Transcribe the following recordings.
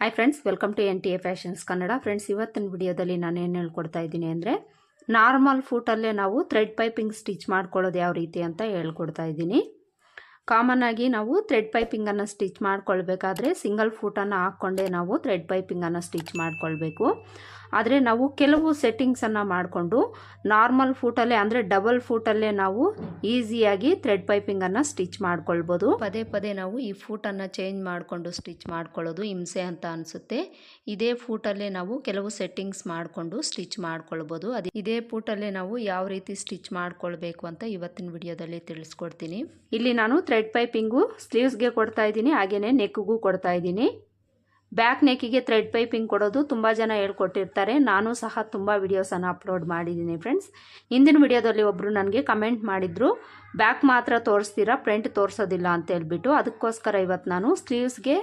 Hi friends welcome to N T A fashions Kannada friends ಇವತ್ತಿನ ವಿಡಿಯೋದಲ್ಲಿ ನಾನು ಏನು ಹೇಳ್ಕೊಡ್ತಾ ಇದ್ದೀನಿ ಅಂದರೆ ನಾರ್ಮಲ್ ಫೂಟಲ್ಲೇ ನಾವು ಥ್ರೆಡ್ ಪೈಪಿಂಗ್ ಸ್ಟಿಚ್ ಮಾಡ್ಕೊಳ್ಳೋದು ಯಾವ ರೀತಿ ಅಂತ ಹೇಳ್ಕೊಡ್ತಾ ಇದ್ದೀನಿ. ಕಾಮನ್ ಆಗಿ ನಾವು ಥ್ರೆಡ್ ಪೈಪಿಂಗನ್ನು ಸ್ಟಿಚ್ ಮಾಡ್ಕೊಳ್ಬೇಕಾದ್ರೆ ಸಿಂಗಲ್ ಫೂಟನ್ನು ಹಾಕ್ಕೊಂಡೇ ನಾವು ಥ್ರೆಡ್ ಪೈಪಿಂಗನ್ನು ಸ್ಟಿಚ್ ಮಾಡ್ಕೊಳ್ಬೇಕು. ಆದರೆ ನಾವು ಕೆಲವು ಸೆಟ್ಟಿಂಗ್ಸನ್ನು ಮಾಡಿಕೊಂಡು ನಾರ್ಮಲ್ ಫೂಟಲ್ಲೇ ಅಂದರೆ ಡಬಲ್ ಫೂಟಲ್ಲೇ ನಾವು ಈಸಿಯಾಗಿ ಥ್ರೆಡ್ ಪೈಪಿಂಗನ್ನು ಸ್ಟಿಚ್ ಮಾಡ್ಕೊಳ್ಬೋದು. ಪದೇ ಪದೇ ನಾವು ಈ ಫೂಟನ್ನು ಚೇಂಜ್ ಮಾಡಿಕೊಂಡು ಸ್ಟಿಚ್ ಮಾಡ್ಕೊಳ್ಳೋದು ಹಿಂಸೆ ಅಂತ ಅನಿಸುತ್ತೆ. ಇದೇ ಫೂಟಲ್ಲೇ ನಾವು ಕೆಲವು ಸೆಟ್ಟಿಂಗ್ಸ್ ಮಾಡಿಕೊಂಡು ಸ್ಟಿಚ್ ಮಾಡ್ಕೊಳ್ಬೋದು. ಅದು ಇದೇ ಫೂಟಲ್ಲೇ ನಾವು ಯಾವ ರೀತಿ ಸ್ಟಿಚ್ ಮಾಡ್ಕೊಳ್ಬೇಕು ಅಂತ ಇವತ್ತಿನ ವಿಡಿಯೋದಲ್ಲಿ ತಿಳಿಸ್ಕೊಡ್ತೀನಿ. ಇಲ್ಲಿ ನಾನು ಥ್ರೆಡ್ ಪೈಪಿಂಗು ಸ್ಲೀವ್ಸ್ಗೆ ಕೊಡ್ತಾ ಇದ್ದೀನಿ ಹಾಗೆಯೇ ನೆಕ್ಗೂ ಕೊಡ್ತಾ ಇದ್ದೀನಿ. ಬ್ಯಾಕ್ ನೆಕ್ಕಿಗೆ ಥ್ರೆಡ್ ಪೈಪಿಂಗ್ ಕೊಡೋದು ತುಂಬ ಜನ ಹೇಳ್ಕೊಟ್ಟಿರ್ತಾರೆ. ನಾನು ಸಹ ತುಂಬ ವೀಡಿಯೋಸನ್ನು ಅಪ್ಲೋಡ್ ಮಾಡಿದ್ದೀನಿ ಫ್ರೆಂಡ್ಸ್ ಹಿಂದಿನ ವಿಡಿಯೋದಲ್ಲಿ ಒಬ್ಬರು ನನಗೆ ಕಮೆಂಟ್ ಮಾಡಿದರು, ಬ್ಯಾಕ್ ಮಾತ್ರ ತೋರಿಸ್ತೀರಾ? ಫ್ರಂಟ್ ತೋರಿಸೋದಿಲ್ಲ ಅಂತ ಹೇಳ್ಬಿಟ್ಟು. ಅದಕ್ಕೋಸ್ಕರ ಇವತ್ತು ನಾನು ಸ್ಲೀವ್ಸ್ಗೆ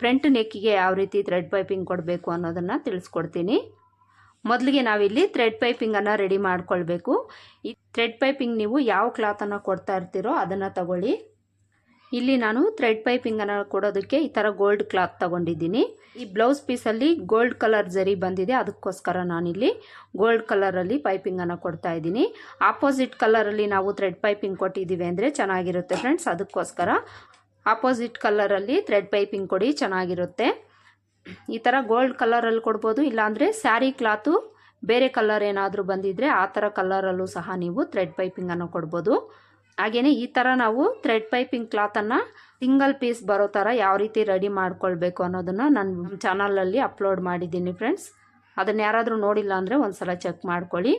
ಫ್ರಂಟ್ ನೆಕ್ಕಿಗೆ ಯಾವ ರೀತಿ ಥ್ರೆಡ್ ಪೈಪಿಂಗ್ ಕೊಡಬೇಕು ಅನ್ನೋದನ್ನು ತಿಳಿಸ್ಕೊಡ್ತೀನಿ. ಮೊದಲಿಗೆ ನಾವಿಲ್ಲಿ ಥ್ರೆಡ್ ಪೈಪಿಂಗನ್ನು ರೆಡಿ ಮಾಡ್ಕೊಳ್ಬೇಕು. ಈ ಥ್ರೆಡ್ ಪೈಪಿಂಗ್ ನೀವು ಯಾವ ಕ್ಲಾತನ್ನು ಕೊಡ್ತಾ ಇರ್ತೀರೋ ಅದನ್ನು ತಗೊಳ್ಳಿ. ಇಲ್ಲಿ ನಾನು ಥ್ರೆಡ್ ಪೈಪಿಂಗನ್ನು ಕೊಡೋದಕ್ಕೆ ಈ ಥರ ಗೋಲ್ಡ್ ಕ್ಲಾತ್ ತಗೊಂಡಿದ್ದೀನಿ. ಈ ಬ್ಲೌಸ್ ಪೀಸಲ್ಲಿ ಗೋಲ್ಡ್ ಕಲರ್ ಜರಿ ಬಂದಿದೆ, ಅದಕ್ಕೋಸ್ಕರ ನಾನಿಲ್ಲಿ ಗೋಲ್ಡ್ ಕಲರಲ್ಲಿ ಪೈಪಿಂಗನ್ನು ಕೊಡ್ತಾ ಇದ್ದೀನಿ. ಆಪೋಸಿಟ್ ಕಲರಲ್ಲಿ ನಾವು ಥ್ರೆಡ್ ಪೈಪಿಂಗ್ ಕೊಟ್ಟಿದ್ದೀವಿ ಅಂದರೆ ಚೆನ್ನಾಗಿರುತ್ತೆ ಫ್ರೆಂಡ್ಸ್ ಅದಕ್ಕೋಸ್ಕರ ಆಪೋಸಿಟ್ ಕಲರಲ್ಲಿ ಥ್ರೆಡ್ ಪೈಪಿಂಗ್ ಕೊಡಿ, ಚೆನ್ನಾಗಿರುತ್ತೆ. ಈ ಥರ ಗೋಲ್ಡ್ ಕಲರಲ್ಲಿ ಕೊಡ್ಬೋದು, ಇಲ್ಲಾಂದರೆ ಸ್ಯಾರಿ ಕ್ಲಾತು ಬೇರೆ ಕಲರ್ ಏನಾದರೂ ಬಂದಿದ್ದರೆ ಆ ಥರ ಕಲರಲ್ಲೂ ಸಹ ನೀವು ಥ್ರೆಡ್ ಪೈಪಿಂಗನ್ನು ಕೊಡ್ಬೋದು. ಹಾಗೆಯೇ ಈ ಥರ ನಾವು ಥ್ರೆಡ್ ಪೈಪಿಂಗ್ ಕ್ಲಾತನ್ನು ಸಿಂಗಲ್ ಪೀಸ್ ಬರೋ ಥರ ಯಾವ ರೀತಿ ರೆಡಿ ಮಾಡ್ಕೊಳ್ಬೇಕು ಅನ್ನೋದನ್ನು ನನ್ನ ಚಾನಲಲ್ಲಿ ಅಪ್ಲೋಡ್ ಮಾಡಿದ್ದೀನಿ ಫ್ರೆಂಡ್ಸ್ ಅದನ್ನು ಯಾರಾದರೂ ನೋಡಿಲ್ಲ ಅಂದರೆ ಒಂದು ಸಲ ಚೆಕ್ ಮಾಡ್ಕೊಳ್ಳಿ.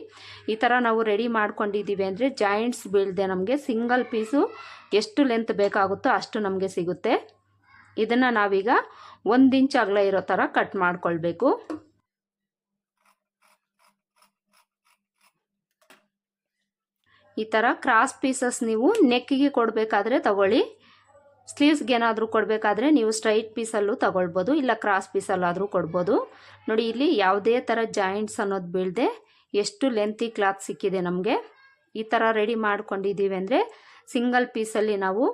ಈ ಥರ ನಾವು ರೆಡಿ ಮಾಡ್ಕೊಂಡಿದ್ದೀವಿ ಅಂದರೆ ಜಾಯಿಂಟ್ಸ್ ಬೀಳದೆ ನಮಗೆ ಸಿಂಗಲ್ ಪೀಸು ಎಷ್ಟು ಲೆಂತ್ ಬೇಕಾಗುತ್ತೋ ಅಷ್ಟು ನಮಗೆ ಸಿಗುತ್ತೆ. ಇದನ್ನು ನಾವೀಗ ಒಂದು ಇಂಚ್ ಅಗಲ ಇರೋ ಥರ ಕಟ್ ಮಾಡ್ಕೊಳ್ಬೇಕು. ಈ ಥರ ಕ್ರಾಸ್ ಪೀಸಸ್ ನೀವು ನೆಕ್ಕಿಗೆ ಕೊಡಬೇಕಾದ್ರೆ ತಗೊಳ್ಳಿ. ಸ್ಲೀವ್ಸ್ಗೆ ಏನಾದರೂ ಕೊಡಬೇಕಾದ್ರೆ ನೀವು ಸ್ಟ್ರೈಟ್ ಪೀಸಲ್ಲೂ ತಗೊಳ್ಬೋದು, ಇಲ್ಲ ಕ್ರಾಸ್ ಪೀಸಲ್ಲಾದರೂ ಕೊಡ್ಬೋದು. ನೋಡಿ, ಇಲ್ಲಿ ಯಾವುದೇ ಥರ ಜಾಯಿಂಟ್ಸ್ ಅನ್ನೋದು ಬೀಳದೆ ಎಷ್ಟು ಲೆಂತಿ ಕ್ಲಾತ್ ಸಿಕ್ಕಿದೆ ನಮಗೆ. ಈ ಥರ ರೆಡಿ ಮಾಡ್ಕೊಂಡಿದ್ದೀವಿ ಅಂದರೆ ಸಿಂಗಲ್ ಪೀಸಲ್ಲಿ ನಾವು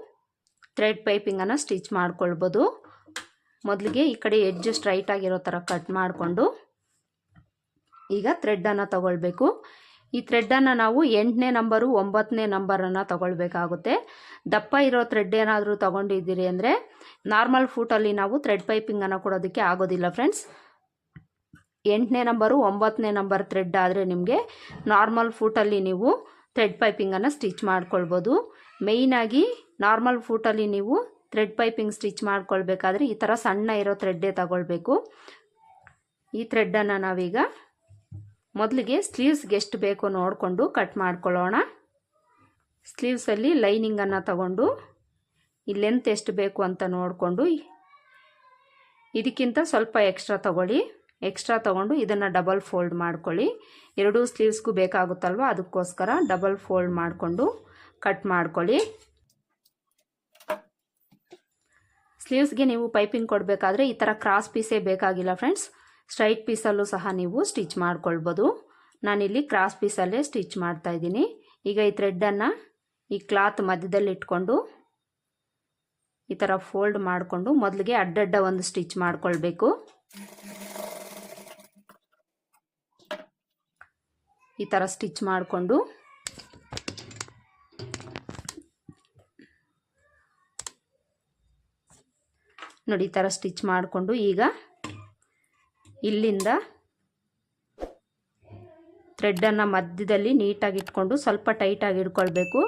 ಥ್ರೆಡ್ ಪೈಪಿಂಗನ್ನು ಸ್ಟಿಚ್ ಮಾಡ್ಕೊಳ್ಬೋದು. ಮೊದಲಿಗೆ ಈ ಕಡೆ ಎಜ್ಜು ಸ್ಟ್ರೈಟ್ ಆಗಿರೋ ಥರ ಕಟ್ ಮಾಡಿಕೊಂಡು ಈಗ ಥ್ರೆಡ್ಡನ್ನು ತಗೊಳ್ಬೇಕು. ಈ ಥ್ರೆಡ್ಡನ್ನು ನಾವು ಎಂಟನೇ ನಂಬರು ಒಂಬತ್ತನೇ ನಂಬರನ್ನು ತಗೊಳ್ಬೇಕಾಗುತ್ತೆ. ದಪ್ಪ ಇರೋ ಥ್ರೆಡ್ ಏನಾದರೂ ತೊಗೊಂಡಿದ್ದೀರಿ ಅಂದರೆ ನಾರ್ಮಲ್ ಫೂಟಲ್ಲಿ ನಾವು ಥ್ರೆಡ್ ಪೈಪಿಂಗನ್ನು ಕೊಡೋದಕ್ಕೆ ಆಗೋದಿಲ್ಲ ಫ್ರೆಂಡ್ಸ್. ಎಂಟನೇ ನಂಬರು ಒಂಬತ್ತನೇ ನಂಬರ್ ಥ್ರೆಡ್ ಆದರೆ ನಿಮಗೆ ನಾರ್ಮಲ್ ಫೂಟಲ್ಲಿ ನೀವು ಥ್ರೆಡ್ ಪೈಪಿಂಗನ್ನು ಸ್ಟಿಚ್ ಮಾಡ್ಕೊಳ್ಬೋದು. ಮೇಯ್ನಾಗಿ ನಾರ್ಮಲ್ ಫೂಟಲ್ಲಿ ನೀವು ಥ್ರೆಡ್ ಪೈಪಿಂಗ್ ಸ್ಟಿಚ್ ಮಾಡ್ಕೊಳ್ಬೇಕಾದ್ರೆ ಈ ಥರ ಸಣ್ಣ ಇರೋ ಥ್ರೆಡ್ಡೇ ತಗೊಳ್ಬೇಕು. ಈ ಥ್ರೆಡ್ಡನ್ನು ನಾವೀಗ ಮೊದಲಿಗೆ ಸ್ಲೀವ್ಸ್ಗೆ ಎಷ್ಟು ಬೇಕೋ ನೋಡಿಕೊಂಡು ಕಟ್ ಮಾಡ್ಕೊಳ್ಳೋಣ. ಸ್ಲೀವ್ಸಲ್ಲಿ ಲೈನಿಂಗನ್ನು ತಗೊಂಡು, ಈ ಲೆಂತ್ ಎಷ್ಟು ಬೇಕು ಅಂತ ನೋಡಿಕೊಂಡು, ಇದಕ್ಕಿಂತ ಸ್ವಲ್ಪ ಎಕ್ಸ್ಟ್ರಾ ತಗೊಳ್ಳಿ. ಎಕ್ಸ್ಟ್ರಾ ತಗೊಂಡು ಇದನ್ನು ಡಬಲ್ ಫೋಲ್ಡ್ ಮಾಡ್ಕೊಳ್ಳಿ. ಎರಡೂ ಸ್ಲೀವ್ಸ್ಗೂ ಬೇಕಾಗುತ್ತಲ್ವ? ಅದಕ್ಕೋಸ್ಕರ ಡಬಲ್ ಫೋಲ್ಡ್ ಮಾಡಿಕೊಂಡು ಕಟ್ ಮಾಡ್ಕೊಳ್ಳಿ. ಸ್ಲೀವ್ಸ್ಗೆ ನೀವು ಪೈಪಿಂಗ್ ಕೊಡಬೇಕಾದ್ರೆ ಈ ಥರ ಕ್ರಾಸ್ ಪೀಸೇ ಬೇಕಾಗಿಲ್ಲ ಫ್ರೆಂಡ್ಸ್ ಸ್ಟ್ರೈಟ್ ಪೀಸಲ್ಲೂ ಸಹ ನೀವು ಸ್ಟಿಚ್ ಮಾಡ್ಕೊಳ್ಬೋದು. ನಾನಿಲ್ಲಿ ಕ್ರಾಸ್ ಪೀಸಲ್ಲೇ ಸ್ಟಿಚ್ ಮಾಡ್ತಾ ಇದ್ದೀನಿ. ಈಗ ಈ ಥ್ರೆಡ್ಡನ್ನು ಈ ಕ್ಲಾತ್ ಮಧ್ಯದಲ್ಲಿ ಇಟ್ಕೊಂಡು ಈ ಥರ ಫೋಲ್ಡ್ ಮಾಡಿಕೊಂಡು ಮೊದಲಿಗೆ ಅಡ್ಡಡ್ಡ ಒಂದು ಸ್ಟಿಚ್ ಮಾಡಿಕೊಳ್ಬೇಕು. ಈ ಥರ ಸ್ಟಿಚ್ ಮಾಡಿಕೊಂಡು ನೋಡಿ ಈ ಥರ ಸ್ಟಿಚ್ ಮಾಡಿಕೊಂಡು ಈಗ ಇಲ್ಲಿಂದ ಥ್ರೆಡ್ಡನ್ನು ಮಧ್ಯದಲ್ಲಿ ನೀಟಾಗಿ ಇಟ್ಕೊಂಡು ಸ್ವಲ್ಪ ಟೈಟಾಗಿ ಇಟ್ಕೊಳ್ಬೇಕು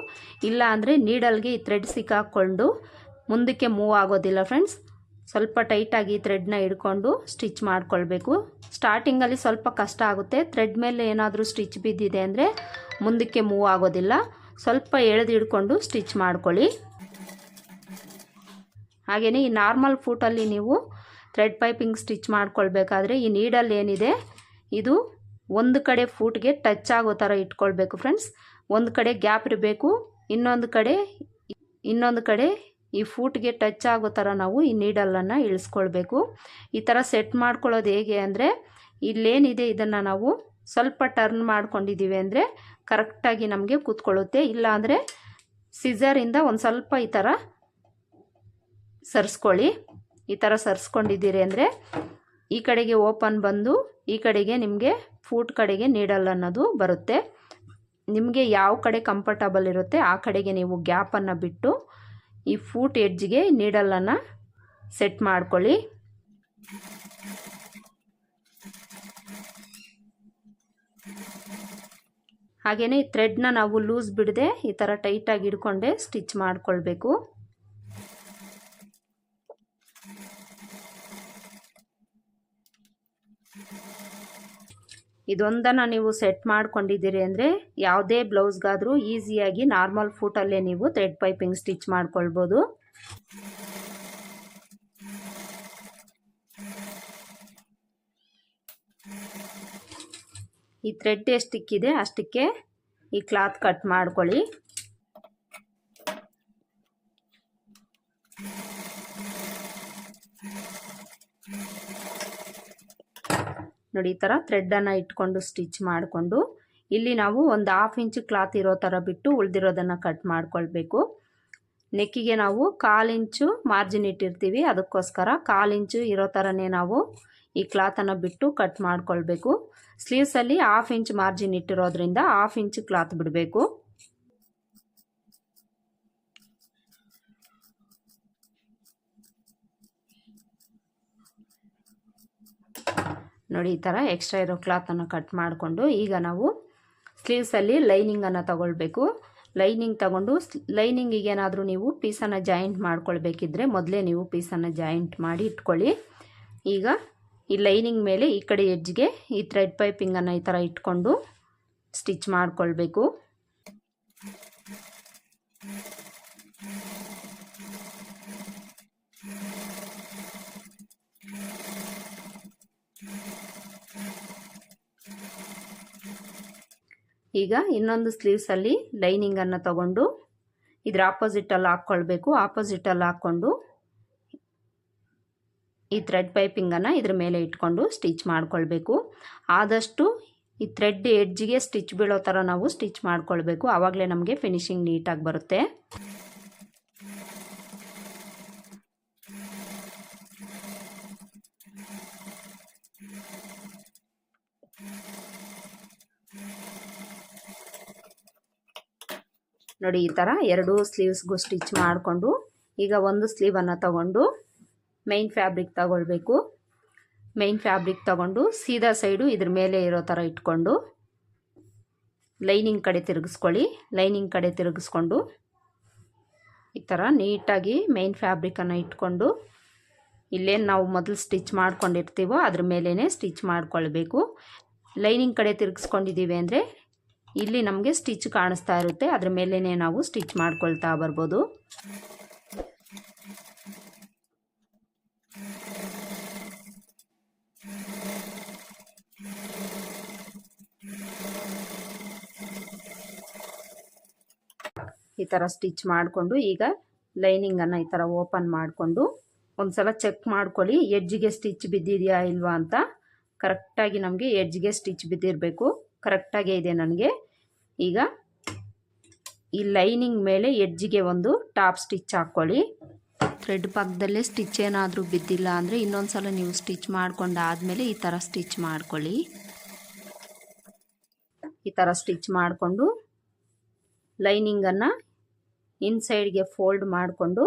ಇಲ್ಲ ಅಂದರೆ ನೀಡಲ್ಗೆ ಈ ಥ್ರೆಡ್ ಸಿಕ್ಕಾಕ್ಕೊಂಡು ಮುಂದಕ್ಕೆ ಮೂವ್ ಆಗೋದಿಲ್ಲ ಫ್ರೆಂಡ್ಸ್ ಸ್ವಲ್ಪ ಟೈಟಾಗಿ ಥ್ರೆಡ್ನ ಹಿಡ್ಕೊಂಡು ಸ್ಟಿಚ್ ಮಾಡ್ಕೊಳ್ಬೇಕು. ಸ್ಟಾರ್ಟಿಂಗಲ್ಲಿ ಸ್ವಲ್ಪ ಕಷ್ಟ ಆಗುತ್ತೆ. ಥ್ರೆಡ್ ಮೇಲೆ ಏನಾದರೂ ಸ್ಟಿಚ್ ಬಿದ್ದಿದೆ ಅಂದರೆ ಮುಂದಕ್ಕೆ ಮೂವ್ ಆಗೋದಿಲ್ಲ. ಸ್ವಲ್ಪ ಎಳೆದು ಹಿಡ್ಕೊಂಡು ಸ್ಟಿಚ್ ಮಾಡ್ಕೊಳ್ಳಿ. ಹಾಗೆಯೇ ಈ ನಾರ್ಮಲ್ ಫೂಟಲ್ಲಿ ನೀವು ಥ್ರೆಡ್ ಪೈಪಿಂಗ್ ಸ್ಟಿಚ್ ಮಾಡ್ಕೊಳ್ಬೇಕಾದ್ರೆ ಈ ನೀಡಲ್ ಏನಿದೆ, ಇದು ಒಂದು ಕಡೆ ಫೂಟ್ಗೆ ಟಚ್ ಆಗೋ ಥರ ಇಟ್ಕೊಳ್ಬೇಕು ಫ್ರೆಂಡ್ಸ್. ಒಂದು ಕಡೆ ಗ್ಯಾಪ್ ಇರಬೇಕು, ಇನ್ನೊಂದು ಕಡೆ ಇನ್ನೊಂದು ಕಡೆ ಈ ಫೂಟ್ಗೆ ಟಚ್ ಆಗೋ ಥರ ನಾವು ಈ ನೀಡಲನ್ನು ಇಳಿಸ್ಕೊಳ್ಬೇಕು. ಈ ಥರ ಸೆಟ್ ಮಾಡ್ಕೊಳ್ಳೋದು ಹೇಗೆ ಅಂದರೆ, ಇಲ್ಲೇನಿದೆ ಇದನ್ನು ನಾವು ಸ್ವಲ್ಪ ಟರ್ನ್ ಮಾಡ್ಕೊಂಡಿದ್ದೀವಿ ಅಂದರೆ ಕರೆಕ್ಟಾಗಿ ನಮಗೆ ಕೂತ್ಕೊಳ್ಳುತ್ತೆ. ಇಲ್ಲ ಅಂದರೆ ಸಿಸರಿಂದ ಒಂದು ಸ್ವಲ್ಪ ಈ ಥರ ಸರಿಸ್ಕೊಳ್ಳಿ. ಈ ಥರ ಸರ್ಸ್ಕೊಂಡಿದ್ದೀರಿ ಅಂದರೆ ಈ ಕಡೆಗೆ ಓಪನ್ ಬಂದು ಈ ಕಡೆಗೆ ನಿಮಗೆ ಫೂಟ್ ಕಡೆಗೆ ನೀಡಲ್ ಅನ್ನೋದು ಬರುತ್ತೆ. ನಿಮಗೆ ಯಾವ ಕಡೆ ಕಂಫರ್ಟಬಲ್ ಇರುತ್ತೆ ಆ ಕಡೆಗೆ ನೀವು ಗ್ಯಾಪನ್ನು ಬಿಟ್ಟು ಈ ಫೂಟ್ ಎಡ್ಜ್ಗೆ ನೀಡಲನ್ನು ಸೆಟ್ ಮಾಡ್ಕೊಳ್ಳಿ. ಹಾಗೆಯೇ ಈ ಥ್ರೆಡ್ನ ನಾವು ಲೂಸ್ ಬಿಡದೆ ಈ ಥರ ಟೈಟಾಗಿ ಹಿಡ್ಕೊಂಡೆ ಸ್ಟಿಚ್ ಮಾಡ್ಕೊಳ್ಬೇಕು. ಇದೊಂದನ್ನು ನೀವು ಸೆಟ್ ಮಾಡ್ಕೊಂಡಿದ್ದೀರಿ ಅಂದರೆ ಯಾವುದೇ ಬ್ಲೌಸ್ಗಾದರೂ ಈಸಿಯಾಗಿ ನಾರ್ಮಲ್ ಫೂಟಲ್ಲೇ ನೀವು ಥ್ರೆಡ್ ಪೈಪಿಂಗ್ ಸ್ಟಿಚ್ ಮಾಡ್ಕೊಳ್ಬೋದು. ಈ ಥ್ರೆಡ್ ಎಷ್ಟಿಕ್ಕಿದೆ ಅಷ್ಟಕ್ಕೆ ಈ ಕ್ಲಾತ್ ಕಟ್ ಮಾಡ್ಕೊಳ್ಳಿ. ನೋಡಿ, ಈ ಥರ ಥ್ರೆಡ್ಡನ್ನು ಇಟ್ಕೊಂಡು ಸ್ಟಿಚ್ ಮಾಡಿಕೊಂಡು, ಇಲ್ಲಿ ನಾವು ಒಂದು ಹಾಫ್ ಇಂಚ್ ಕ್ಲಾತ್ ಇರೋ ಥರ ಬಿಟ್ಟು ಉಳಿದಿರೋದನ್ನು ಕಟ್ ಮಾಡ್ಕೊಳ್ಬೇಕು. ನೆಕ್ಕಿಗೆ ನಾವು ಕಾಲು ಇಂಚು ಮಾರ್ಜಿನ್ ಇಟ್ಟಿರ್ತೀವಿ, ಅದಕ್ಕೋಸ್ಕರ ಕಾಲು ಇಂಚು ಇರೋ ಥರನೇ ನಾವು ಈ ಕ್ಲಾತನ್ನು ಬಿಟ್ಟು ಕಟ್ ಮಾಡ್ಕೊಳ್ಬೇಕು. ಸ್ಲೀವ್ಸಲ್ಲಿ ಹಾಫ್ ಇಂಚ್ ಮಾರ್ಜಿನ್ ಇಟ್ಟಿರೋದ್ರಿಂದ ಹಾಫ್ ಇಂಚ್ ಕ್ಲಾತ್ ಬಿಡಬೇಕು. ನೋಡಿ, ಈ ಥರ ಎಕ್ಸ್ಟ್ರಾ ಇರೋ ಕ್ಲಾತನ್ನು ಕಟ್ ಮಾಡಿಕೊಂಡು ಈಗ ನಾವು ಸ್ಲೀವ್ಸಲ್ಲಿ ಲೈನಿಂಗನ್ನು ತಗೊಳ್ಬೇಕು. ಲೈನಿಂಗ್ ತಗೊಂಡು ಲೈನಿಂಗಿಗೆ ಏನಾದರೂ ನೀವು ಪೀಸನ್ನು ಜಾಯಿಂಟ್ ಮಾಡ್ಕೊಳ್ಬೇಕಿದ್ರೆ ಮೊದಲೇ ನೀವು ಪೀಸನ್ನು ಜಾಯಿಂಟ್ ಮಾಡಿ ಇಟ್ಕೊಳ್ಳಿ. ಈಗ ಈ ಲೈನಿಂಗ್ ಮೇಲೆ ಈ ಕಡೆ ಎಡ್ಜ್ಗೆ ಈ ಥ್ರೆಡ್ ಪೈಪಿಂಗನ್ನು ಈ ಥರ ಇಟ್ಕೊಂಡು ಸ್ಟಿಚ್ ಮಾಡಿಕೊಳ್ಬೇಕು. ಈಗ ಇನ್ನೊಂದು ಸ್ಲೀವ್ಸಲ್ಲಿ ಲೈನಿಂಗನ್ನು ತಗೊಂಡು ಇದರ ಆಪೋಸಿಟಲ್ಲಿ ಹಾಕ್ಕೊಳ್ಬೇಕು. ಆಪೋಸಿಟಲ್ಲಿ ಹಾಕ್ಕೊಂಡು ಈ ಥ್ರೆಡ್ ಪೈಪಿಂಗನ್ನು ಇದ್ರ ಮೇಲೆ ಇಟ್ಕೊಂಡು ಸ್ಟಿಚ್ ಮಾಡ್ಕೊಳ್ಬೇಕು. ಆದಷ್ಟು ಈ ಥ್ರೆಡ್ ಎಡ್ಜಿಗೆ ಸ್ಟಿಚ್ ಬೀಳೋ ಥರ ನಾವು ಸ್ಟಿಚ್ ಮಾಡ್ಕೊಳ್ಬೇಕು. ಆವಾಗಲೇ ನಮಗೆ ಫಿನಿಶಿಂಗ್ ನೀಟಾಗಿ ಬರುತ್ತೆ. ನೋಡಿ, ಈ ಥರ ಎರಡು ಸ್ಲೀವ್ಸ್ಗೂ ಸ್ಟಿಚ್ ಮಾಡಿಕೊಂಡು, ಈಗ ಒಂದು ಸ್ಲೀವನ್ನು ತಗೊಂಡು ಮೈನ್ ಫ್ಯಾಬ್ರಿಕ್ ತಗೊಳ್ಬೇಕು. ಮೈನ್ ಫ್ಯಾಬ್ರಿಕ್ ತಗೊಂಡು ಸೀದಾ ಸೈಡು ಇದ್ರ ಮೇಲೆ ಇರೋ ಥರ ಇಟ್ಕೊಂಡು ಲೈನಿಂಗ್ ಕಡೆ ತಿರುಗಿಸ್ಕೊಳ್ಳಿ. ಲೈನಿಂಗ್ ಕಡೆ ತಿರುಗಿಸ್ಕೊಂಡು ಈ ಥರ ನೀಟಾಗಿ ಮೈನ್ ಫ್ಯಾಬ್ರಿಕನ್ನು ಇಟ್ಕೊಂಡು ಇಲ್ಲೇನು ನಾವು ಮೊದಲು ಸ್ಟಿಚ್ ಮಾಡ್ಕೊಂಡಿರ್ತೀವೋ ಅದ್ರ ಮೇಲೇ ಸ್ಟಿಚ್ ಮಾಡ್ಕೊಳ್ಬೇಕು. ಲೈನಿಂಗ್ ಕಡೆ ತಿರುಗಿಸ್ಕೊಂಡಿದ್ದೀವಿ ಅಂದರೆ ಇಲ್ಲಿ ನಮಗೆ ಸ್ಟಿಚ್ ಕಾಣಿಸ್ತಾ ಇರುತ್ತೆ. ಅದ್ರ ಮೇಲೇ ನಾವು ಸ್ಟಿಚ್ ಮಾಡ್ಕೊಳ್ತಾ ಬರ್ಬೋದು. ಈ ಥರ ಸ್ಟಿಚ್ ಮಾಡಿಕೊಂಡು ಈಗ ಲೈನಿಂಗನ್ನು ಈ ಥರ ಓಪನ್ ಮಾಡಿಕೊಂಡು ಒಂದು ಸಲ ಚೆಕ್ ಮಾಡ್ಕೊಳ್ಳಿ, ಎಡ್ಜಿಗೆ ಸ್ಟಿಚ್ ಬಿದ್ದಿದೆಯಾ ಇಲ್ವಾ ಅಂತ. ಕರೆಕ್ಟಾಗಿ ನಮಗೆ ಎಡ್ಜ್ಗೆ ಸ್ಟಿಚ್ ಬಿದ್ದಿರಬೇಕು. ಕರೆಕ್ಟಾಗೇ ಇದೆ ನನಗೆ. ಈಗ ಈ ಲೈನಿಂಗ್ ಮೇಲೆ ಎಡ್ಜಿಗೆ ಒಂದು ಟಾಪ್ ಸ್ಟಿಚ್ ಹಾಕ್ಕೊಳ್ಳಿ ಥ್ರೆಡ್ ಪಕ್ಕದಲ್ಲೇ ಸ್ಟಿಚ್ ಏನಾದರೂ ಬಿದ್ದಿಲ್ಲ ಅಂದರೆ ಇನ್ನೊಂದು ಸಲ ನೀವು ಸ್ಟಿಚ್ ಮಾಡ್ಕೊಂಡಾದಮೇಲೆ ಈ ಥರ ಸ್ಟಿಚ್ ಮಾಡ್ಕೊಳ್ಳಿ. ಈ ಥರ ಸ್ಟಿಚ್ ಮಾಡಿಕೊಂಡು ಲೈನಿಂಗನ್ನು ಇನ್ಸೈಡ್ಗೆ ಫೋಲ್ಡ್ ಮಾಡಿಕೊಂಡು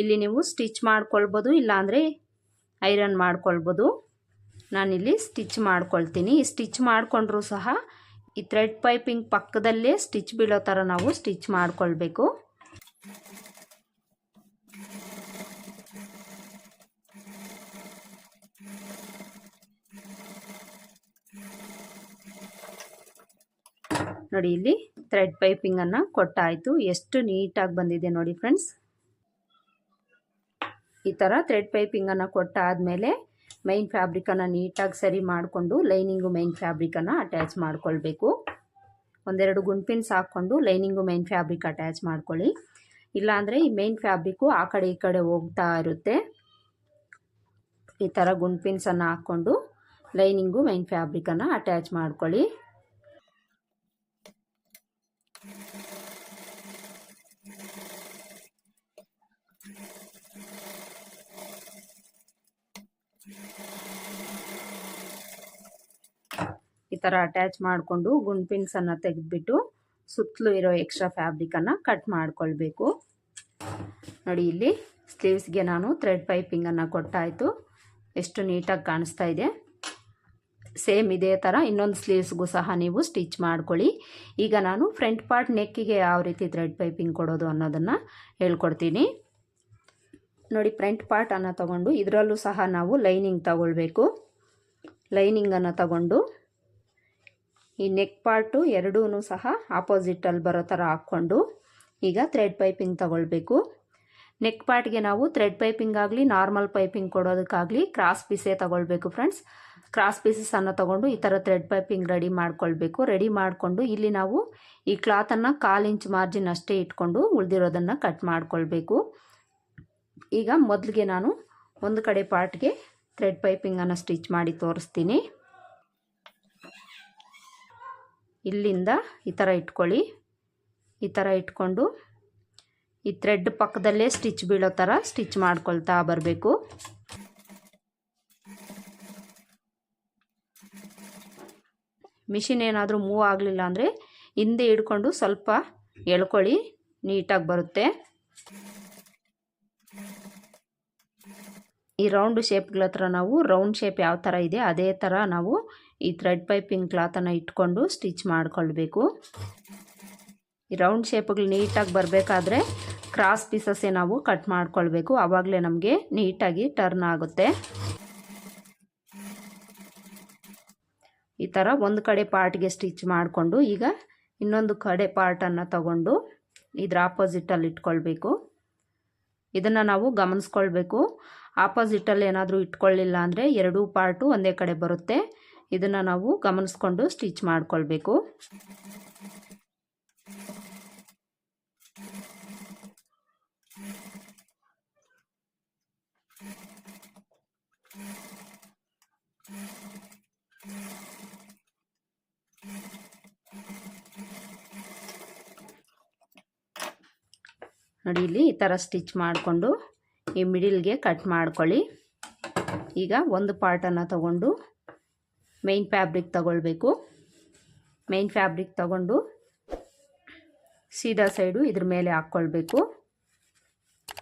ಇಲ್ಲಿ ನೀವು ಸ್ಟಿಚ್ ಮಾಡ್ಕೊಳ್ಬೋದು ಇಲ್ಲಾಂದರೆ ಐರನ್ ಮಾಡ್ಕೊಳ್ಬೋದು. ನಾನಿಲ್ಲಿ ಸ್ಟಿಚ್ ಮಾಡ್ಕೊಳ್ತೀನಿ. ಈ ಸ್ಟಿಚ್ ಮಾಡಿಕೊಂಡ್ರೂ ಸಹ ಈ ಥ್ರೆಡ್ ಪೈಪಿಂಗ್ ಪಕ್ಕದಲ್ಲೇ ಸ್ಟಿಚ್ ಬೀಳೋ ಥರ ನಾವು ಸ್ಟಿಚ್ ಮಾಡಿಕೊಳ್ಬೇಕು. ನೋಡಿ ಇಲ್ಲಿ ಥ್ರೆಡ್ ಪೈಪಿಂಗನ್ನು ಕೊಟ್ಟಾಯಿತು. ಎಷ್ಟು ನೀಟಾಗಿ ಬಂದಿದೆ ನೋಡಿ ಫ್ರೆಂಡ್ಸ್ ಈ ಥರ ಥ್ರೆಡ್ ಪೈಪಿಂಗನ್ನು ಕೊಟ್ಟಾದಮೇಲೆ ಮೈನ್ ಫ್ಯಾಬ್ರಿಕನ್ನು ನೀಟಾಗಿ ಸರಿ ಮಾಡಿಕೊಂಡು ಲೈನಿಂಗು ಮೈನ್ ಫ್ಯಾಬ್ರಿಕನ್ನು ಅಟ್ಯಾಚ್ ಮಾಡ್ಕೊಳ್ಬೇಕು. ಒಂದೆರಡು ಗುಂಡ್ಪಿನ್ಸ್ ಹಾಕ್ಕೊಂಡು ಲೈನಿಂಗು ಮೈನ್ ಫ್ಯಾಬ್ರಿಕ್ ಅಟ್ಯಾಚ್ ಮಾಡ್ಕೊಳ್ಳಿ. ಇಲ್ಲಾಂದರೆ ಈ ಮೈನ್ ಫ್ಯಾಬ್ರಿಕ್ಕು ಆ ಕಡೆ ಈ ಕಡೆ ಹೋಗ್ತಾ ಇರುತ್ತೆ. ಈ ಥರ ಗುಂಡ್ಪಿನ್ಸನ್ನು ಹಾಕ್ಕೊಂಡು ಲೈನಿಂಗು ಮೈನ್ ಫ್ಯಾಬ್ರಿಕನ್ನು ಅಟ್ಯಾಚ್ ಮಾಡ್ಕೊಳ್ಳಿ ಈ ಥರ ಅಟ್ಯಾಚ್ ಮಾಡಿಕೊಂಡು ಗುಂಡ್ಪಿನ್ಸನ್ನು ತೆಗೆದುಬಿಟ್ಟು ಸುತ್ತಲೂ ಇರೋ ಎಕ್ಸ್ಟ್ರಾ ಫ್ಯಾಬ್ರಿಕನ್ನು ಕಟ್ ಮಾಡ್ಕೊಳ್ಬೇಕು. ನೋಡಿ ಇಲ್ಲಿ ಸ್ಲೀವ್ಸ್ಗೆ ನಾನು ಥ್ರೆಡ್ ಪೈಪಿಂಗನ್ನು ಕೊಟ್ಟಾಯಿತು. ಎಷ್ಟು ನೀಟಾಗಿ ಕಾಣಿಸ್ತಾ ಇದೆ. ಸೇಮ್ ಇದೇ ಥರ ಇನ್ನೊಂದು ಸ್ಲೀವ್ಸ್ಗೂ ಸಹ ನೀವು ಸ್ಟಿಚ್ ಮಾಡ್ಕೊಳ್ಳಿ. ಈಗ ನಾನು ಫ್ರಂಟ್ ಪಾರ್ಟ್ ನೆಕ್ಕಿಗೆ ಯಾವ ರೀತಿ ಥ್ರೆಡ್ ಪೈಪಿಂಗ್ ಕೊಡೋದು ಅನ್ನೋದನ್ನು ಹೇಳ್ಕೊಡ್ತೀನಿ. ನೋಡಿ ಫ್ರಂಟ್ ಪಾರ್ಟನ್ನು ತಗೊಂಡು ಇದರಲ್ಲೂ ಸಹ ನಾವು ಲೈನಿಂಗ್ ತಗೊಳ್ಬೇಕು. ಲೈನಿಂಗನ್ನು ತಗೊಂಡು ಈ ನೆಕ್ ಪಾರ್ಟು ಎರಡೂ ಸಹ ಆಪೋಸಿಟಲ್ಲಿ ಬರೋ ಥರ ಹಾಕ್ಕೊಂಡು ಈಗ ಥ್ರೆಡ್ ಪೈಪಿಂಗ್ ತಗೊಳ್ಬೇಕು. ನೆಕ್ ಪಾರ್ಟ್ಗೆ ನಾವು ಥ್ರೆಡ್ ಪೈಪಿಂಗ್ ಆಗಲಿ ನಾರ್ಮಲ್ ಪೈಪಿಂಗ್ ಕೊಡೋದಕ್ಕಾಗಲಿ ಕ್ರಾಸ್ ಪೀಸೇ ತಗೊಳ್ಬೇಕು ಫ್ರೆಂಡ್ಸ್ ಕ್ರಾಸ್ ಪೀಸಸನ್ನು ತಗೊಂಡು ಈ ಥರ ಥ್ರೆಡ್ ಪೈಪಿಂಗ್ ರೆಡಿ ಮಾಡ್ಕೊಳ್ಬೇಕು. ರೆಡಿ ಮಾಡಿಕೊಂಡು ಇಲ್ಲಿ ನಾವು ಈ ಕ್ಲಾತನ್ನು ಕಾಲು ಇಂಚ್ ಮಾರ್ಜಿನ್ ಅಷ್ಟೇ ಇಟ್ಕೊಂಡು ಉಳಿದಿರೋದನ್ನು ಕಟ್ ಮಾಡ್ಕೊಳ್ಬೇಕು. ಈಗ ಮೊದಲಿಗೆ ನಾನು ಒಂದು ಕಡೆ ಪಾರ್ಟ್ಗೆ ಥ್ರೆಡ್ ಪೈಪಿಂಗನ್ನು ಸ್ಟಿಚ್ ಮಾಡಿ ತೋರಿಸ್ತೀನಿ. ಇಲ್ಲಿಂದ ಈ ಥರ ಇಟ್ಕೊಳ್ಳಿ. ಈ ಥರ ಇಟ್ಕೊಂಡು ಈ ಥ್ರೆಡ್ ಪಕ್ಕದಲ್ಲೇ ಸ್ಟಿಚ್ ಬೀಳೋ ಥರ ಸ್ಟಿಚ್ ಮಾಡ್ಕೊಳ್ತಾ ಬರಬೇಕು. ಮಿಷಿನ್ ಏನಾದರೂ ಮೂವ್ ಆಗಲಿಲ್ಲ ಅಂದರೆ ಹಿಂದೆ ಹಿಡ್ಕೊಂಡು ಸ್ವಲ್ಪ ಎಳ್ಕೊಳ್ಳಿ, ನೀಟಾಗಿ ಬರುತ್ತೆ. ಈ ರೌಂಡ್ ಶೇಪ್ಗಳ ಹತ್ರ ನಾವು ರೌಂಡ್ ಶೇಪ್ ಯಾವ ಥರ ಇದೆ, ಅದೇ ಥರ ನಾವು ಈ ಥ್ರೆಡ್ ಪೈಪಿಂಗ್ ಕ್ಲಾತನ್ನು ಇಟ್ಕೊಂಡು ಸ್ಟಿಚ್ ಮಾಡಿಕೊಳ್ಬೇಕು. ಈ ರೌಂಡ್ ಶೇಪ್ಗಳು ನೀಟಾಗಿ ಬರಬೇಕಾದ್ರೆ ಕ್ರಾಸ್ ಪೀಸಸ್ಸೇ ನಾವು ಕಟ್ ಮಾಡಿಕೊಳ್ಬೇಕು. ಆವಾಗಲೇ ನಮಗೆ ನೀಟಾಗಿ ಟರ್ನ್ ಆಗುತ್ತೆ. ಈ ಥರ ಒಂದು ಕಡೆ ಪಾರ್ಟ್ಗೆ ಸ್ಟಿಚ್ ಮಾಡಿಕೊಂಡು ಈಗ ಇನ್ನೊಂದು ಕಡೆ ಪಾರ್ಟನ್ನು ತಗೊಂಡು ಇದ್ರ ಆಪೋಸಿಟಲ್ಲಿ ಇಟ್ಕೊಳ್ಬೇಕು. ಇದನ್ನು ನಾವು ಗಮನಿಸ್ಕೊಳ್ಬೇಕು. ಆಪೋಸಿಟಲ್ಲಿ ಏನಾದರೂ ಇಟ್ಕೊಳ್ಳಿಲ್ಲ ಅಂದರೆ ಎರಡೂ ಪಾರ್ಟು ಒಂದೇ ಕಡೆ ಬರುತ್ತೆ. ಇದನ್ನು ನಾವು ಗಮನಿಸ್ಕೊಂಡು ಸ್ಟಿಚ್ ಮಾಡಿಕೊಳ್ಬೇಕು. ನೋಡಿ, ಇಲ್ಲಿ ಈ ಥರ ಸ್ಟಿಚ್ ಮಾಡಿಕೊಂಡು ಈ ಮಿಡಿಲ್ಗೆ ಕಟ್ ಮಾಡ್ಕೊಳ್ಳಿ. ಈಗ ಒಂದು ಪಾರ್ಟನ್ನು ತಗೊಂಡು ಮೇಯ್ನ್ ಫ್ಯಾಬ್ರಿಕ್ ತಗೊಳ್ಬೇಕು. ಮೇನ್ ಫ್ಯಾಬ್ರಿಕ್ ತಗೊಂಡು ಸೀದಾ ಸೈಡು ಇದ್ರ ಮೇಲೆ ಹಾಕ್ಕೊಳ್ಬೇಕು.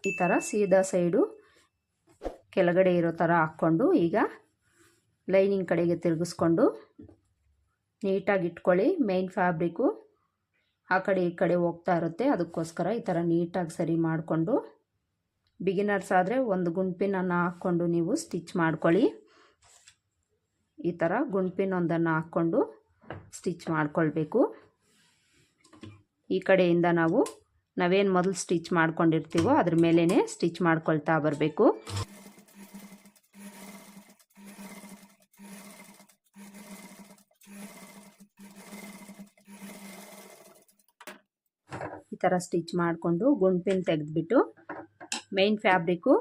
ಈ ಥರ ಸೀದಾ ಸೈಡು ಕೆಳಗಡೆ ಇರೋ ಥರ ಹಾಕ್ಕೊಂಡು ಈಗ ಲೈನಿಂಗ್ ಕಡೆಗೆ ತಿರುಗಿಸ್ಕೊಂಡು ನೀಟಾಗಿ ಇಟ್ಕೊಳ್ಳಿ. ಮೇನ್ ಫ್ಯಾಬ್ರಿಕ್ಕು ಆ ಕಡೆ ಈ ಕಡೆ ಹೋಗ್ತಾ ಇರುತ್ತೆ. ಅದಕ್ಕೋಸ್ಕರ ಈ ಥರ ನೀಟಾಗಿ ಸರಿ ಮಾಡಿಕೊಂಡು ಬಿಗಿನರ್ಸ್ ಆದರೆ ಒಂದು ಗುಂಪಿನನ್ನು ಹಾಕ್ಕೊಂಡು ನೀವು ಸ್ಟಿಚ್ ಮಾಡ್ಕೊಳ್ಳಿ. ಈ ಥರ ಗುಂಡ್ಪಿನ್ ಒಂದನ್ನು ಹಾಕ್ಕೊಂಡು ಸ್ಟಿಚ್ ಮಾಡಿಕೊಳ್ಬೇಕು. ಈ ಕಡೆಯಿಂದ ನಾವು ನಾವೇನು ಮೊದಲು ಸ್ಟಿಚ್ ಮಾಡ್ಕೊಂಡಿರ್ತೀವೋ ಅದ್ರ ಮೇಲೇ ಸ್ಟಿಚ್ ಮಾಡ್ಕೊಳ್ತಾ ಬರಬೇಕು. ಈ ಥರ ಸ್ಟಿಚ್ ಮಾಡಿಕೊಂಡು ಗುಂಡ್ಪಿನ್ ತೆಗೆದ್ಬಿಟ್ಟು ಮೇಯ್ನ್ ಫ್ಯಾಬ್ರಿಕ್ಕು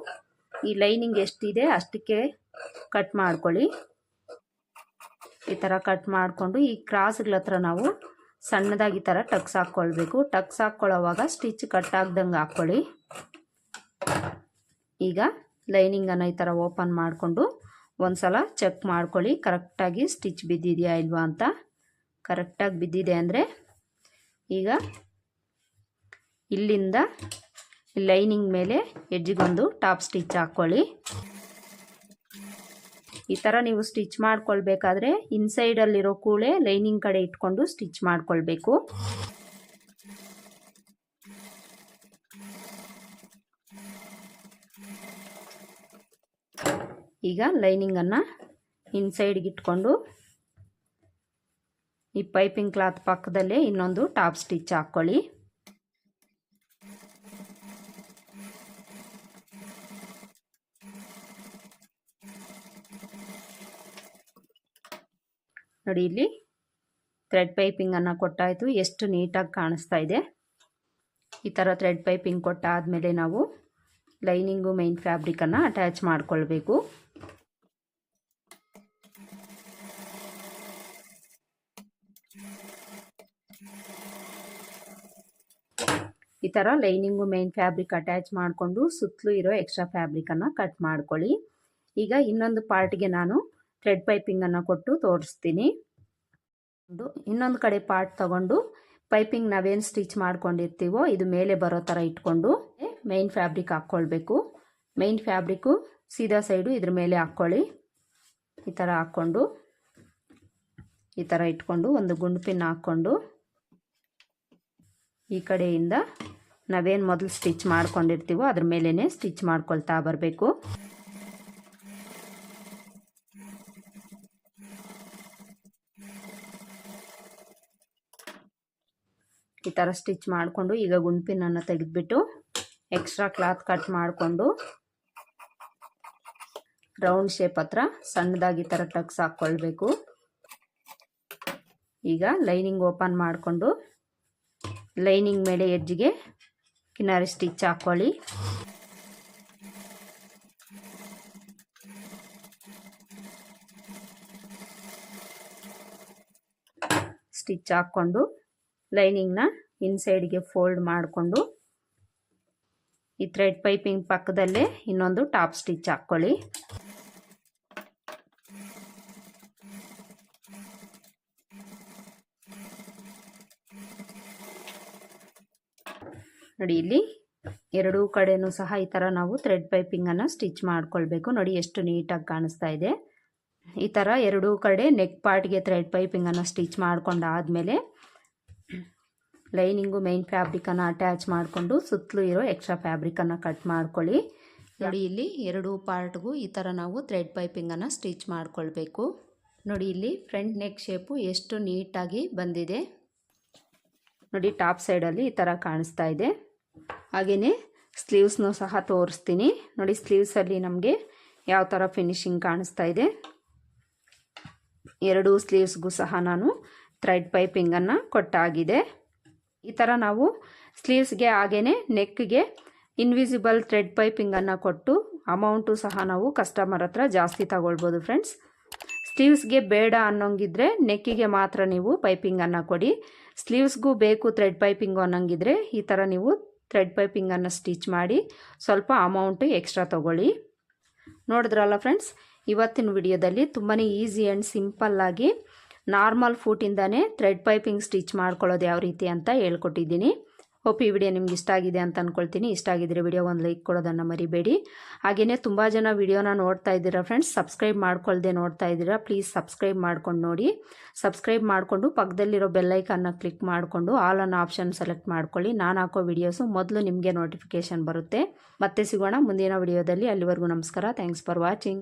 ಈ ಲೈನಿಂಗ್ ಎಷ್ಟಿದೆ ಅಷ್ಟಕ್ಕೆ ಕಟ್ ಮಾಡ್ಕೊಳ್ಳಿ. ಈ ಥರ ಕಟ್ ಮಾಡಿಕೊಂಡು ಈ ಕ್ರಾಸ್ಗಳ ಹತ್ರ ನಾವು ಸಣ್ಣದಾಗಿ ಈ ಥರ ಟಕ್ಸ್ ಹಾಕ್ಕೊಳ್ಬೇಕು. ಟಕ್ಸ್ ಹಾಕ್ಕೊಳ್ಳೋವಾಗ ಸ್ಟಿಚ್ ಕಟ್ ಆಗ್ದಂಗೆ ಹಾಕ್ಕೊಳ್ಳಿ. ಈಗ ಲೈನಿಂಗನ್ನು ಈ ಥರ ಓಪನ್ ಮಾಡಿಕೊಂಡು ಒಂದು ಸಲ ಚೆಕ್ ಮಾಡ್ಕೊಳ್ಳಿ ಕರೆಕ್ಟಾಗಿ ಸ್ಟಿಚ್ ಬಿದ್ದಿದೆಯಾ ಇಲ್ವಾ ಅಂತ. ಕರೆಕ್ಟಾಗಿ ಬಿದ್ದಿದೆ ಅಂದರೆ ಈಗ ಇಲ್ಲಿಂದ ಲೈನಿಂಗ್ ಮೇಲೆ ಎಡ್ಜಿಗೊಂದು ಟಾಪ್ ಸ್ಟಿಚ್ ಹಾಕ್ಕೊಳ್ಳಿ. ಈ ಥರ ನೀವು ಸ್ಟಿಚ್ ಮಾಡ್ಕೊಳ್ಬೇಕಾದ್ರೆ ಇನ್ಸೈಡಲ್ಲಿರೋ ಕೂಳೆ ಲೈನಿಂಗ್ ಕಡೆ ಇಟ್ಕೊಂಡು ಸ್ಟಿಚ್ ಮಾಡ್ಕೊಳ್ಬೇಕು. ಈಗ ಲೈನಿಂಗನ್ನು ಇನ್ಸೈಡ್ಗೆ ಇಟ್ಕೊಂಡು ಈ ಪೈಪಿಂಗ್ ಕ್ಲಾತ್ ಪಕ್ಕದಲ್ಲೇ ಇನ್ನೊಂದು ಟಾಪ್ ಸ್ಟಿಚ್ ಹಾಕ್ಕೊಳ್ಳಿ ನೋಡಿ ಇಲ್ಲಿ. ಥ್ರೆಡ್ ಪೈಪಿಂಗನ್ನು ಕೊಟ್ಟಾಯಿತು. ಎಷ್ಟು ನೀಟಾಗಿ ಕಾಣಿಸ್ತಾ ಇದೆ. ಈ ಥರ ಥ್ರೆಡ್ ಪೈಪಿಂಗ್ ಕೊಟ್ಟಾದಮೇಲೆ ನಾವು ಲೈನಿಂಗು ಮೈನ್ ಫ್ಯಾಬ್ರಿಕನ್ನು ಅಟ್ಯಾಚ್ ಮಾಡಿಕೊಳ್ಬೇಕು. ಈ ಥರ ಲೈನಿಂಗು ಮೈನ್ ಫ್ಯಾಬ್ರಿಕ್ ಅಟ್ಯಾಚ್ ಮಾಡಿಕೊಂಡು ಸುತ್ತಲೂ ಇರೋ ಎಕ್ಸ್ಟ್ರಾ ಫ್ಯಾಬ್ರಿಕನ್ನು ಕಟ್ ಮಾಡ್ಕೊಳ್ಳಿ. ಈಗ ಇನ್ನೊಂದು ಪಾರ್ಟ್ಗೆ ನಾನು ಥ್ರೆಡ್ ಪೈಪಿಂಗನ್ನು ಕೊಟ್ಟು ತೋರಿಸ್ತೀನಿ. ಒಂದು, ಇನ್ನೊಂದು ಕಡೆ ಪಾರ್ಟ್ ತಗೊಂಡು ಪೈಪಿಂಗ್ ನಾವೇನು ಸ್ಟಿಚ್ ಮಾಡ್ಕೊಂಡಿರ್ತೀವೋ ಇದು ಮೇಲೆ ಬರೋ ಥರ ಇಟ್ಕೊಂಡು ಮೈನ್ ಫ್ಯಾಬ್ರಿಕ್ ಹಾಕ್ಕೊಳ್ಬೇಕು. ಮೈನ್ ಫ್ಯಾಬ್ರಿಕ್ಕು ಸೀದಾ ಸೈಡು ಇದ್ರ ಮೇಲೆ ಹಾಕ್ಕೊಳ್ಳಿ. ಈ ಥರ ಹಾಕ್ಕೊಂಡು, ಈ ಥರ ಇಟ್ಕೊಂಡು ಒಂದು ಗುಂಡು ಪಿನ್ ಹಾಕ್ಕೊಂಡು ಈ ಕಡೆಯಿಂದ ನಾವೇನು ಮೊದಲು ಸ್ಟಿಚ್ ಮಾಡ್ಕೊಂಡಿರ್ತೀವೋ ಅದ್ರ ಮೇಲೇ ಸ್ಟಿಚ್ ಮಾಡ್ಕೊಳ್ತಾ ಬರಬೇಕು. ಈ ಥರ ಸ್ಟಿಚ್ ಮಾಡಿಕೊಂಡು ಈಗ ಗುಂಪಿನನ್ನು ತೆಗೆದುಬಿಟ್ಟು ಎಕ್ಸ್ಟ್ರಾ ಕ್ಲಾತ್ ಕಟ್ ಮಾಡಿಕೊಂಡು ರೌಂಡ್ ಶೇಪ್ ಹತ್ರ ಸಣ್ಣದಾಗಿ ಈ ಥರ ಟಕ್ಸ್ ಹಾಕ್ಕೊಳ್ಬೇಕು. ಈಗ ಲೈನಿಂಗ್ ಓಪನ್ ಮಾಡಿಕೊಂಡು ಲೈನಿಂಗ್ ಮೇಲೆ ಎಜ್ಜಿಗೆ ಕಿನಾರಿ ಸ್ಟಿಚ್ ಹಾಕ್ಕೊಳ್ಳಿ. ಸ್ಟಿಚ್ ಹಾಕ್ಕೊಂಡು ಲೈನಿಂಗ್ನ ಇನ್ಸೈಡ್ಗೆ ಫೋಲ್ಡ್ ಮಾಡಿಕೊಂಡು ಈ ಥ್ರೆಡ್ ಪೈಪಿಂಗ್ ಪಕ್ಕದಲ್ಲೇ ಇನ್ನೊಂದು ಟಾಪ್ ಸ್ಟಿಚ್ ಹಾಕ್ಕೊಳ್ಳಿ. ನೋಡಿ ಇಲ್ಲಿ ಎರಡೂ ಕಡೆನೂ ಸಹ ಈ ಥರ ನಾವು ಥ್ರೆಡ್ ಪೈಪಿಂಗನ್ನು ಸ್ಟಿಚ್ ಮಾಡ್ಕೊಳ್ಬೇಕು. ನೋಡಿ ಎಷ್ಟು ನೀಟಾಗಿ ಕಾಣಿಸ್ತಾ ಇದೆ. ಈ ಥರ ಎರಡೂ ಕಡೆ ನೆಕ್ ಪಾರ್ಟ್ಗೆ ಥ್ರೆಡ್ ಪೈಪಿಂಗನ್ನು ಸ್ಟಿಚ್ ಮಾಡ್ಕೊಂಡಾದಮೇಲೆ ಲೈನಿಂಗು ಮೈನ್ ಫ್ಯಾಬ್ರಿಕನ್ನು ಅಟ್ಯಾಚ್ ಮಾಡಿಕೊಂಡು ಸುತ್ತಲೂ ಇರೋ ಎಕ್ಸ್ಟ್ರಾ ಫ್ಯಾಬ್ರಿಕನ್ನು ಕಟ್ ಮಾಡ್ಕೊಳ್ಳಿ. ನೋಡಿ ಇಲ್ಲಿ ಎರಡು ಪಾರ್ಟ್ಗೂ ಈ ಥರ ನಾವು ಥ್ರೆಡ್ ಪೈಪಿಂಗನ್ನು ಸ್ಟಿಚ್ ಮಾಡಿಕೊಳ್ಬೇಕು. ನೋಡಿ ಇಲ್ಲಿ ಫ್ರಂಟ್ ನೆಕ್ ಶೇಪು ಎಷ್ಟು ನೀಟಾಗಿ ಬಂದಿದೆ. ನೋಡಿ ಟಾಪ್ ಸೈಡಲ್ಲಿ ಈ ಥರ ಕಾಣಿಸ್ತಾ ಇದೆ. ಹಾಗೆಯೇ ಸ್ಲೀವ್ಸ್ನೂ ಸಹ ತೋರಿಸ್ತೀನಿ. ನೋಡಿ ಸ್ಲೀವ್ಸಲ್ಲಿ ನಮಗೆ ಯಾವ ಥರ ಫಿನಿಶಿಂಗ್ ಕಾಣಿಸ್ತಾ ಇದೆ. ಎರಡೂ ಸ್ಲೀವ್ಸ್ಗೂ ಸಹ ನಾನು ಥ್ರೆಡ್ ಪೈಪಿಂಗನ್ನು ಕೊಟ್ಟಾಗಿದೆ. ಈ ಥರ ನಾವು ಸ್ಲೀವ್ಸ್ಗೆ ಹಾಗೇ ನೆಕ್ಗೆ ಇನ್ವಿಸಿಬಲ್ ಥ್ರೆಡ್ ಪೈಪಿಂಗನ್ನು ಕೊಟ್ಟು ಅಮೌಂಟು ಸಹ ನಾವು ಕಸ್ಟಮರ್ ಹತ್ರ ಜಾಸ್ತಿ ತಗೊಳ್ಬೋದು ಫ್ರೆಂಡ್ಸ್ ಸ್ಲೀವ್ಸ್ಗೆ ಬೇಡ ಅನ್ನೋಂಗಿದ್ರೆ ನೆಕ್ಕಿಗೆ ಮಾತ್ರ ನೀವು ಪೈಪಿಂಗನ್ನು ಕೊಡಿ. ಸ್ಲೀವ್ಸ್ಗೂ ಬೇಕು ಥ್ರೆಡ್ ಪೈಪಿಂಗು ಅನ್ನೋಂಗಿದ್ರೆ ಈ ಥರ ನೀವು ಥ್ರೆಡ್ ಪೈಪಿಂಗನ್ನು ಸ್ಟಿಚ್ ಮಾಡಿ ಸ್ವಲ್ಪ ಅಮೌಂಟು ಎಕ್ಸ್ಟ್ರಾ ತೊಗೊಳ್ಳಿ. ನೋಡಿದ್ರಲ್ಲ ಫ್ರೆಂಡ್ಸ್ ಇವತ್ತಿನ ವಿಡಿಯೋದಲ್ಲಿ ತುಂಬಾ ಈಸಿ ಆ್ಯಂಡ್ ಸಿಂಪಲ್ಲಾಗಿ ನಾರ್ಮಲ್ ಫೂಟಿಂದನೇ ಥ್ರೆಡ್ ಪೈಪಿಂಗ್ ಸ್ಟಿಚ್ ಮಾಡ್ಕೊಳ್ಳೋದು ಯಾವ ರೀತಿ ಅಂತ ಹೇಳ್ಕೊಟ್ಟಿದ್ದೀನಿ. ಹೋಪ್ ಈ ವಿಡಿಯೋ ನಿಮ್ಗೆ ಇಷ್ಟ ಆಗಿದೆ ಅಂತ ಅಂದ್ಕೊಳ್ತೀನಿ ಇಷ್ಟ ಆಗಿದ್ರೆ ವಿಡಿಯೋ ಒಂದು ಲೈಕ್ ಕೊಡೋದನ್ನು ಮರಿಬೇಡಿ. ಹಾಗೆಯೇ ತುಂಬ ಜನ ವಿಡಿಯೋನ ನೋಡ್ತಾ ಇದ್ದೀರಾ ಫ್ರೆಂಡ್ಸ್ ಸಬ್ಸ್ಕ್ರೈಬ್ ಮಾಡ್ಕೊಳ್ದೆ ನೋಡ್ತಾ ಇದ್ದೀರಾ ಪ್ಲೀಸ್ ಸಬ್ಸ್ಕ್ರೈಬ್ ಮಾಡ್ಕೊಂಡು ನೋಡಿ. ಸಬ್ಸ್ಕ್ರೈಬ್ ಮಾಡಿಕೊಂಡು ಪಕ್ಕದಲ್ಲಿರೋ ಬೆಲ್ಲೈಕನ್ನ ಕ್ಲಿಕ್ ಮಾಡಿಕೊಂಡು ಆಲ್ ಅನ್ನೋ ಆಪ್ಷನ್ ಸೆಲೆಕ್ಟ್ ಮಾಡ್ಕೊಳ್ಳಿ. ನಾನು ಹಾಕೋ ವಿಡಿಯೋಸು ಮೊದಲು ನಿಮಗೆ ನೋಟಿಫಿಕೇಷನ್ ಬರುತ್ತೆ. ಮತ್ತೆ ಸಿಗೋಣ ಮುಂದಿನ ವಿಡಿಯೋದಲ್ಲಿ ಅಲ್ಲಿವರೆಗೂ ನಮಸ್ಕಾರ. Thanks for watching